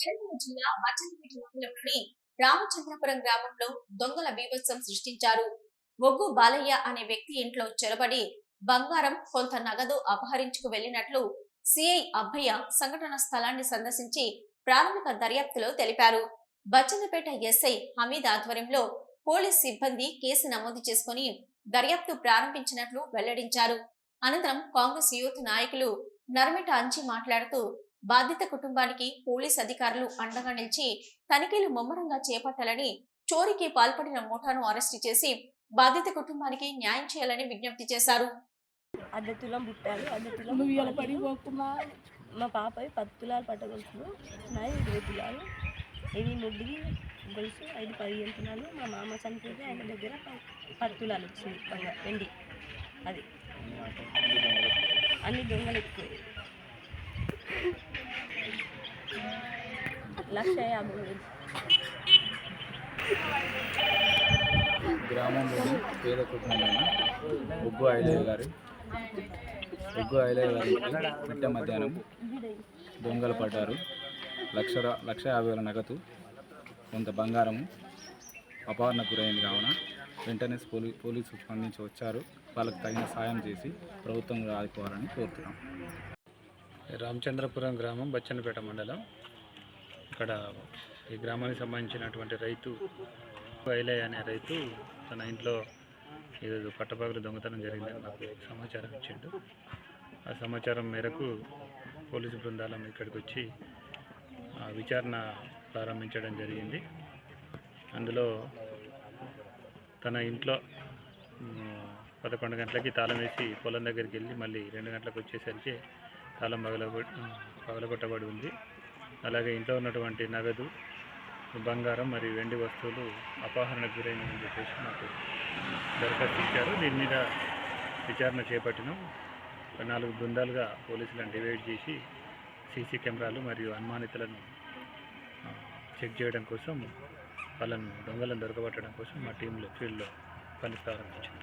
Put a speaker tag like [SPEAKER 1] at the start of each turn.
[SPEAKER 1] నెల్లూరు జిల్లా మచ్చలపేట మండలంలోని రామచంద్రపురం గ్రామంలో దొంగల బీభత్సం సృష్టించారు. ఒగ్గు బాలయ్య అనే వ్యక్తి ఇంట్లో చొరబడి బంగారం కొంత నగదు అపహరించుకు వెళ్ళినట్లు సిఐ అబ్బయ్య సంఘటన స్థలాన్ని సందర్శించి ప్రాథమిక దర్యాప్తులో తెలిపారు. బచ్చన్నపేట ఎస్ఐ హమీద్ ఆధ్వర్యంలో పోలీస్ సిబ్బంది కేసు నమోదు చేసుకుని దర్యాప్తు ప్రారంభించినట్లు వెల్లడించారు. అనంతరం కాంగ్రెస్ యూత్ నాయకులు నర్మిట అంచి మాట్లాడుతూ బాధిత కుటుంబానికి పోలీస్ అధికారులు అండగా నిలిచి తనిఖీలు ముమ్మరంగా చేపట్టాలని చోరీకి పాల్పడిన ముఠాను అరెస్టు చేసి బాధిత కుటుంబానికి న్యాయం చేయాలని విజ్ఞప్తి చేశారు.
[SPEAKER 2] అర్ధ తులం పుట్టాలి అర్ధ తులం
[SPEAKER 3] నువ్వు ఇలా పడిపోకున్నా
[SPEAKER 2] మా పాప పది తులాలు పట్టగొలుసులు నాయి ఇరవై తులాలు. ఇది ముగ్గురి గొలుసు. ఐదు పదిహేను తులాలు. మా మామ చనిపోతే ఆయన దగ్గర పది తులాలు వచ్చింది బంగారు వెండి. అది. అన్ని దొంగలు ఎక్కువ లక్ష యాభై వేలు
[SPEAKER 4] గ్రామంలోని పేద కుటుంబమైన ఉగ్గు ఐలయ్య గారు ఉగ్గు ఐలయ్య గారికి మిట్ట మధ్యాహ్నం దొంగలు పడ్డారు. లక్ష లక్ష యాభై వేల నగదు కొంత బంగారము అపహరణకు గురైంది కావున వెంటనే పోలీ పోలీసు స్పందించి వచ్చారు. వాళ్ళకు తగిన సాయం చేసి ప్రభుత్వం ఆదుకోవాలని కోరుతున్నాం.
[SPEAKER 5] రామచంద్రపురం గ్రామం బచ్చన్నపేట మండలం. ఇక్కడ ఈ గ్రామానికి సంబంధించినటువంటి రైతు వైలయ్య అనే రైతు తన ఇంట్లో ఈరోజు పట్టపగలు దొంగతనం జరిగిందని నాకు సమాచారం ఇచ్చిండు. ఆ సమాచారం మేరకు పోలీసు బృందాలం ఇక్కడికి వచ్చి ఆ, విచారణ ప్రారంభించడం జరిగింది. అందులో తన ఇంట్లో పదకొండు గంటలకి తాళం వేసి పొలం దగ్గరికి వెళ్ళి మళ్ళీ రెండు గంటలకు వచ్చేసరికి తాళం పగల పగలగొట్టబడి ఉంది. అలాగే ఇంట్లో ఉన్నటువంటి నగదు బంగారం మరియు వెండి వస్తువులు అపహరణకు గురైనని చెప్పేసి మాకు దరఖాస్తు ఇచ్చారు. దీని మీద విచారణ చేపట్టినాం. నాలుగు బృందాలుగా పోలీసులను డివైడ్ చేసి సీసీ కెమెరాలు మరియు అనుమానితులను చెక్ చేయడం కోసం వాళ్ళను దొంగలను దొరకబట్టడం కోసం మా టీంలో ఫీల్డ్లో పని ప్రారంభించారు.